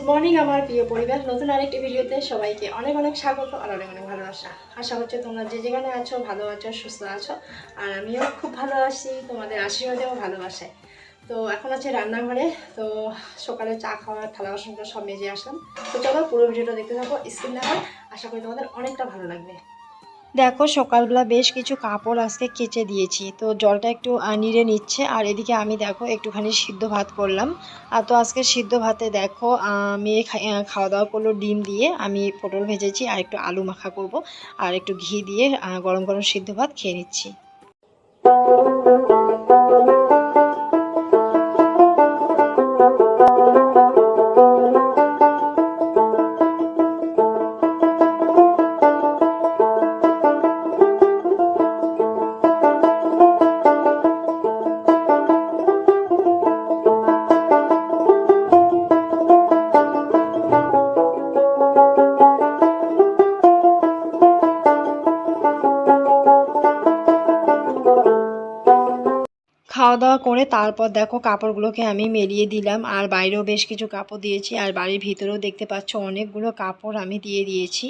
Good morning আমার প্রিয় পরিবার। নতুন আরেকটি ভিডিওতে সবাইকে অনেক অনেক স্বাগত আর অনেক অনেক ভালোবাসা। আশা হচ্ছে তোমরা যে যেখানে আছো, ভালো আছো, সুস্থ আছো। আর আমিও খুব ভালো আছি, তোমাদের আশীর্বাদেও ভালোবাসায়। তো এখন আছে রান্নাঘরে, তো সকালে চা খাওয়া, থালা বাসনটা সব মেজে আসলাম। তো চলো পুরো ভিডিওটা দেখতে থাকো স্ক্রিন না হয় আশা করি তোমাদের অনেকটা ভালো লাগবে। দেখো, সকালবেলা বেশ কিছু কাপড় আজকে কেচে দিয়েছি। তো জলটা একটু নিড়ে নিচ্ছে। আর এদিকে আমি দেখো, একটুখানি সিদ্ধ ভাত করলাম। আর তো আজকে সিদ্ধ ভাতে দেখো মেয়ে খাওয়া দাওয়া করল ডিম দিয়ে। আমি পটল ভেজেছি আর একটু আলু মাখা করব। আর একটু ঘি দিয়ে গরম গরম সিদ্ধ ভাত খেয়ে নিচ্ছি। খাওয়া দাওয়া করে তারপর দেখো কাপড়গুলোকে আমি মেলিয়ে দিলাম। আর বাইরেও বেশ কিছু কাপড় দিয়েছি। আর বাড়ির ভিতরেও দেখতে পাচ্ছ অনেকগুলো কাপড় আমি দিয়ে দিয়েছি।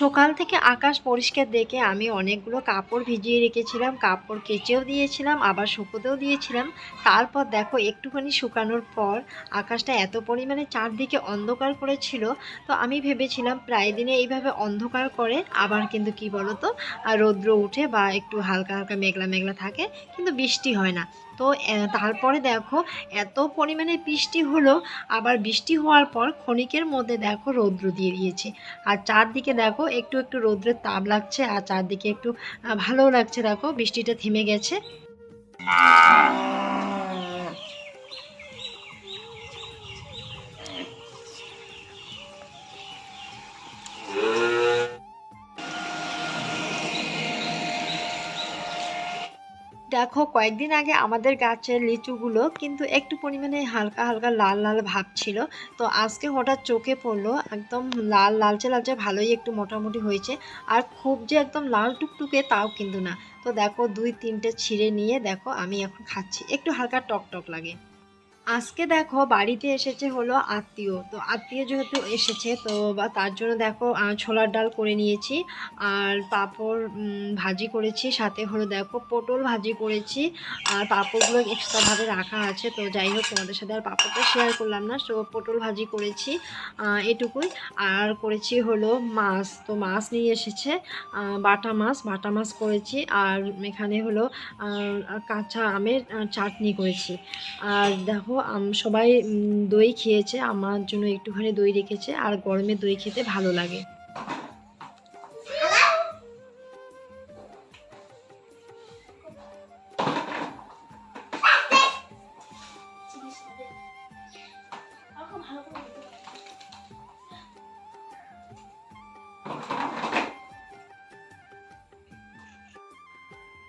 সকাল থেকে আকাশ পরিষ্কার দেখে আমি অনেকগুলো কাপড় ভিজিয়ে রেখেছিলাম, কাপড় কেচেও দিয়েছিলাম, আবার শুকোতেও দিয়েছিলাম। তারপর দেখো, একটুখানি শুকানোর পর আকাশটা এত পরিমাণে চারদিকে অন্ধকার করেছিল, তো আমি ভেবেছিলাম প্রায় দিনে এইভাবে অন্ধকার করে আবার কিন্তু কি বলতো রৌদ্র উঠে বা একটু হালকা হালকা মেঘলা মেঘলা থাকে, কিন্তু বৃষ্টি হয় না। তো তারপরে দেখো, এত পরিমাণে বৃষ্টি হলো, আবার বৃষ্টি হওয়ার পর ক্ষণিকের মধ্যে দেখো রৌদ্র দিয়ে দিয়েছে। আর চারদিকে দেখো একটু একটু রোদ্রের তাপ লাগছে আর চারদিকে একটু ভালো লাগছে দেখো বৃষ্টিটা থেমে গেছে। দেখো, কয়েকদিন আগে আমাদের গাছের লিচুগুলো কিন্তু একটু পরিমাণে হালকা হালকা লাল লাল ভাব ছিল। তো আজকে হঠাৎ চোখে পড়ল, একদম লাল, লালচে লালচে ভালোই একটু মোটামুটি হয়েছে। আর খুব যে একদম লাল টুকটুকে তাও কিন্তু না। তো দেখো, দুই, তিনটে ছিঁড়ে নিয়ে দেখো, আমি এখন খাচ্ছি। একটু হালকা টক টক লাগে। আজকে দেখো বাড়িতে এসেছে হলো আত্মীয়। তো আত্মীয় যেহেতু এসেছে, তো তার জন্য দেখো ছোলার ডাল করে নিয়েছি। আর পাঁপড় ভাজি করেছি। সাথে হলো দেখো পটল ভাজি করেছি। আর পাঁপড়গুলো এক্সট্রাভাবে রাখা আছে। তো যাই হোক, তোমাদের সাথে আর পাঁপড়টা শেয়ার করলাম না। তো পটল ভাজি করেছি এটুকুই। আর করেছি হলো মাছ। তো মাছ নিয়ে এসেছে বাটা মাছ। বাটা মাছ করেছি। আর এখানে হলো কাঁচা আমের চাটনি করেছি। আর দেখো সবাই দই খেয়েছে আমার জন্য একটুখানি দই রেখেছে আর গরমে দই খেতে ভালো লাগে।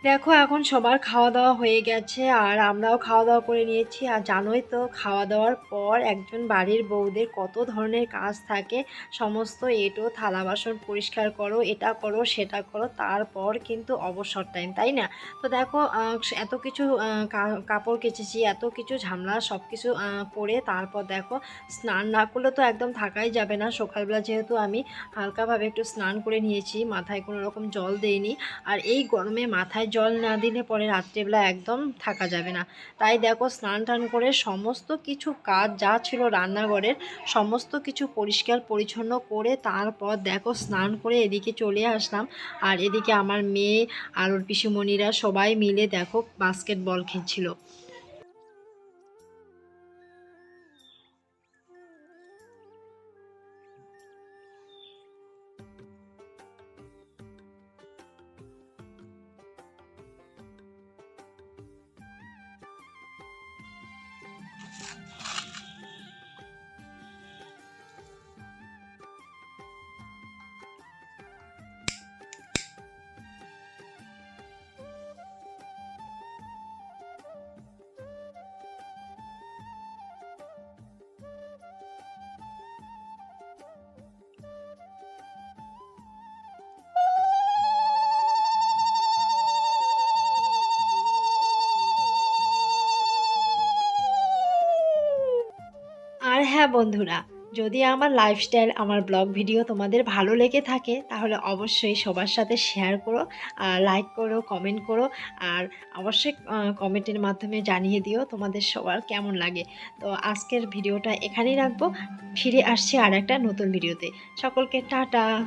দেখো, এখন সবার খাওয়া দাওয়া হয়ে গেছে আর আমরাও খাওয়া দাওয়া করে নিয়েছি। আর জানোই তো খাওয়া দাওয়ার পর একজন বাড়ির বউদের কত ধরনের কাজ থাকে। সমস্ত এটো থালা বাসন পরিষ্কার করো, এটা করো, সেটা করো, তারপর কিন্তু অবসর টাইম তাই না? তো দেখো এত কিছু কাপড় কেচেছি, এত কিছু ঝামলা সব কিছু করে তারপর দেখো, স্নান না করলে তো একদম থাকাই যাবে না। সকালবেলা যেহেতু আমি হালকাভাবে একটু স্নান করে নিয়েছি, মাথায় কোনো রকম জল দেইনি। আর এই গরমে মাথায় জল না দিলে পরে রাত্রেবেলা একদম থাকা যাবে না। তাই দেখো স্নান টান করে সমস্ত কিছু কাজ যা ছিল রান্নাঘরের, সমস্ত কিছু পরিষ্কার পরিচ্ছন্ন করে তারপর দেখো স্নান করে এদিকে চলে আসলাম। আর এদিকে আমার মেয়ে আর ওর পিসিমণিরা সবাই মিলে দেখো বাস্কেটবল খেলছিল। হ্যাঁ বন্ধুরা, যদি আমার লাইফস্টাইল আমার ব্লগ ভিডিও তোমাদের ভালো লেগে থাকে, তাহলে অবশ্যই সবার সাথে শেয়ার করো আর লাইক করো কমেন্ট করো, আর অবশ্যই কমেন্টের মাধ্যমে জানিয়ে দিও তোমাদের সবার কেমন লাগে। তো আজকের ভিডিওটা এখানেই রাখব, ফিরে আসছি আর একটা নতুন ভিডিওতে সকলকে টাটা!